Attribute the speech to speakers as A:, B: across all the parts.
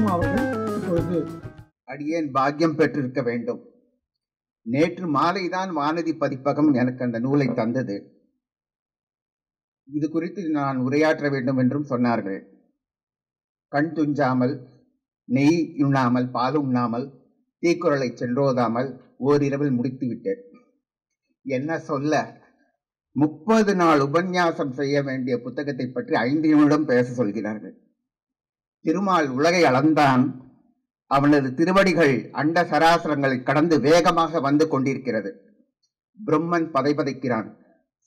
A: ராமநாதன் அவர்கள் இப்பொழுது
B: அடியேன் பாக்கியம் பெற்றிருக்க வேண்டும். நேற்று மாலைதான் வானதி பதிப்பகம் எனக்கு அந்த நூலை தந்தது. இது குறித்து நான் உரையாற்ற வேண்டும் என்றும் சொன்னார்கள். கண் துஞ்சாமல் நெய் உண்ணாமல் பால் உண்ணாமல் தீக்குறளை சென்றோதாமல் ஓரிரவில் முடித்து விட்டேன். என்ன சொல்ல முப்பது நாள் உபன்யாசம் செய்ய வேண்டிய புத்தகத்தை பற்றி ஐந்து நிமிடம் பேச சொல்கிறார்கள். திருமால் உலகை அளந்தான். அவனது திருவடிகள் அண்ட சராசரங்களை கடந்து வேகமாக வந்து கொண்டிருக்கிறது. பிரம்மன் பதைபதைக்கிறான்.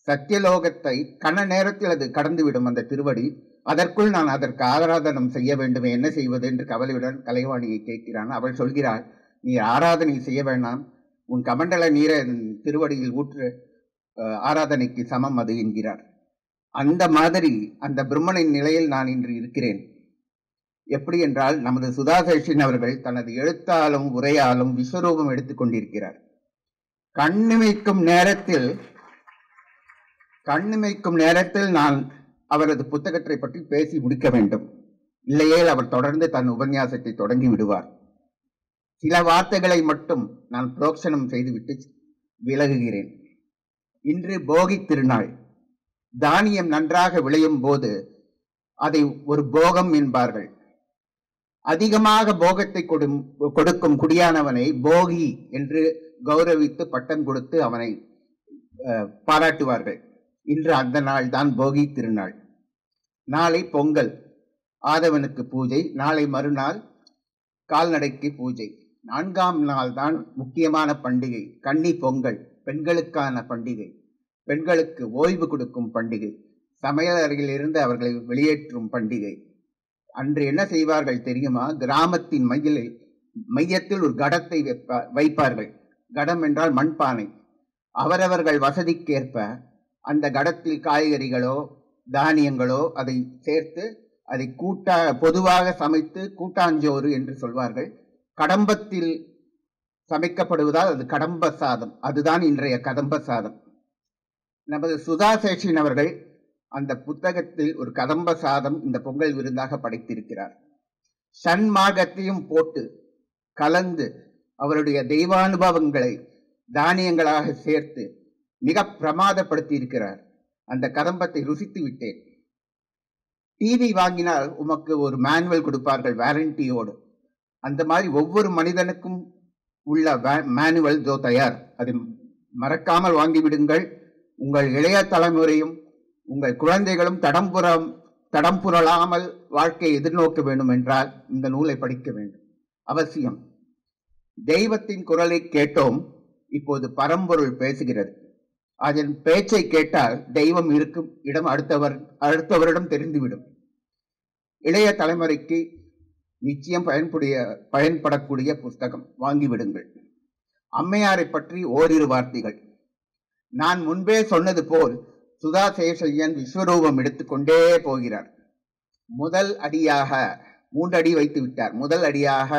B: சத்தியலோகத்தை கன நேரத்தில் அது கடந்துவிடும் அந்த திருவடி. அதற்குள் நான் அதற்கு ஆராதனம் செய்ய வேண்டும் என்ன செய்வது என்று கவலையுடன் கலைவாணியை கேட்கிறான். அவள் சொல்கிறாள் நீ ஆராதனை செய்ய வேண்டாம். உன் கமண்டல நீரை திருவடியில் ஊற்று ஆராதனைக்கு சமம் அது என்கிறார். அந்த மாதிரி அந்த பிரம்மனின் நிலையில் நான் இன்று இருக்கிறேன். எப்படி என்றால் நமது சுதாகர்ஷின் அவர்கள் தனது எழுத்தாலும் உரையாலும் விஸ்வரூபம் எடுத்துக் கொண்டிருக்கிறார். கண்ணிமைக்கும் நேரத்தில் கண்ணிமைக்கும் நேரத்தில் நான் அவரது புத்தகத்தை பற்றி பேசி முடிக்க வேண்டும். இல்லையேல் அவர் தொடர்ந்து தன் உபன்யாசத்தை தொடங்கி விடுவார். சில வார்த்தைகளை மட்டும் நான் புரோக்ஷனம் செய்துவிட்டு விலகுகிறேன். இன்று போகி திருநாள். தானியம் நன்றாக விளையும் போது அதை ஒரு போகம் என்பார்கள். அதிகமாக போகத்தை கொடும் கொடுக்கும் குடியானவனை போகி என்று கௌரவித்து பட்டம் கொடுத்து அவனை பாராட்டுவார்கள். இன்று அந்த நாள் தான் போகி திருநாள். நாளை பொங்கல் ஆதவனுக்கு பூஜை நாளை மறுநாள் கால்நடைக்கு பூஜை. நான்காம் நாள் தான் முக்கியமான பண்டிகை கன்னி பொங்கல் பெண்களுக்கான பண்டிகை. பெண்களுக்கு ஓய்வு கொடுக்கும் பண்டிகை சமையலறையிலிருந்து அவர்களை வெளியேற்றும் பண்டிகை. அன்று என்ன செய்வார்கள் தெரியுமா? கிராமத்தின் மையிலில் மையத்தில் ஒரு கடத்தை வைப்பா- வைப்பார்கள். கடம் என்றால் மண்பானை. அவரவர்கள் வசதிக்கேற்ப அந்த கடத்தில் காய்கறிகளோ தானியங்களோ அதை சேர்த்து அதை கூட்டா பொதுவாக சமைத்து கூட்டாஞ்சோறு என்று சொல்வார்கள். கடம்பத்தில் சமைக்கப்படுவதால் அது கடம்ப சாதம். அதுதான் இன்றைய கதம்ப சாதம். நமது சுதா சேஷின் அவர்கள் அந்த புத்தகத்தில் ஒரு கதம்ப சாதம் இந்த பொங்கல் விருந்தாக படைத்திருக்கிறார். சண்மாகத்தையும் போட்டு கலந்து அவருடைய தெய்வானுபவங்களை தானியங்களாக சேர்த்து மிக பிரமாதப்படுத்தி இருக்கிறார் அந்த கதம்பத்தை ருசித்து விட்டேன். டிவி வாங்கினால் உமக்கு ஒரு மேனுவல் கொடுப்பார்கள் வாரண்டியோடு அந்த மாதிரி ஒவ்வொரு மனிதனுக்கும் உள்ள மேனுவல் ஜோ தயார். அதை மறக்காமல் வாங்கிவிடுங்கள். உங்கள் இளைய தலைமுறையும் உங்கள் குழந்தைகளும் தடம்புறம் தடம் புரளாமல் வாழ்க்கையை எதிர்நோக்க வேண்டும் என்றால் இந்த நூலை படிக்க வேண்டும். அவசியம். தெய்வத்தின் குரலை கேட்டோம் இப்போது பரம்பொருள் பேசுகிறது. அதன் பேச்சை கேட்டால் தெய்வம் இருக்கும் இடம் அடுத்தவர் அடுத்தவரிடம் தெரிந்துவிடும். இளைய தலைமுறைக்கு நிச்சயம் பயன்புடைய பயன்படக்கூடிய புஸ்தகம். வாங்கிவிடுங்கள். அம்மையாரை பற்றி ஓரிரு வார்த்தைகள். நான் முன்பே சொன்னது போல் சுதா சேஷையன் விஸ்வரூபம் எடுத்துக்கொண்டே போகிறார். முதல் அடியாக மூன்று அடி வைத்து விட்டார். முதல் அடியாக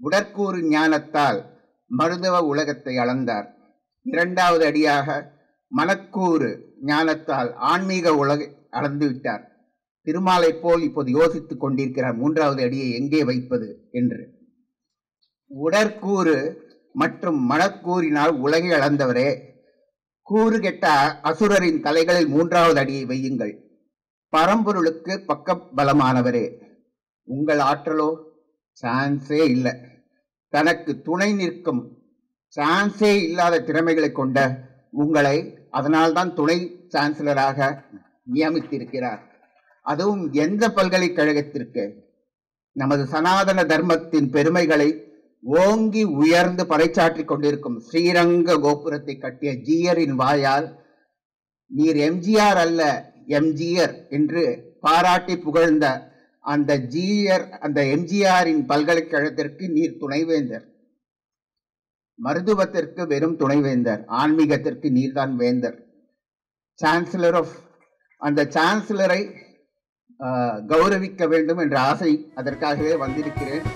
B: உடற்கூறு ஞானத்தால் மருதவ உலகத்தை அளந்தார். இரண்டாவது அடியாக மனக்கூறு ஞானத்தால் ஆன்மீக உலகை அளந்து விட்டார். திருமாலை போல் இப்போது யோசித்துக் கொண்டிருக்கிறார் மூன்றாவது அடியை எங்கே வைப்பது என்று. உடற்கூறு மற்றும் மனக்கூறினால் உலகை அளந்தவரே கூறு கெட்ட அசுரரின் தலைகளில் மூன்றாவது அடியை வையுங்கள். பரம்பொருளுக்கு பக்க பலமானவரே உங்கள் ஆற்றலோ சான்ஸே இல்லை. தனக்கு துணை நிற்கும் சான்ஸே இல்லாத திறமைகளை கொண்ட உங்களை அதனால்தான் துணை சான்சலராக நியமித்திருக்கிறார். அதுவும் எந்த பல்கலைக்கழகத்திற்கு? நமது சனாதன தர்மத்தின் பெருமைகளை ஓங்கி உயர்ந்து பறைச்சாற்றி கொண்டிருக்கும் ஸ்ரீரங்க கோபுரத்தை கட்டிய ஜீயரின் வாயால் நீர் எம்ஜிஆர் அல்ல எம்ஜிஆர் என்று பாராட்டி புகழ்ந்த அந்த ஜீயர் அந்த எம்ஜிஆரின் பல்கலைக்கழகத்திற்கு நீர் துணைவேந்தர். மருத்துவத்திற்கு வெறும் துணைவேந்தர் ஆன்மீகத்திற்கு நீர்தான் வேந்தர். சான்சலர் ஆஃப் அந்த சான்சலரை கௌரவிக்க வேண்டும் என்ற ஆசை அதற்காகவே வந்திருக்கிறேன்.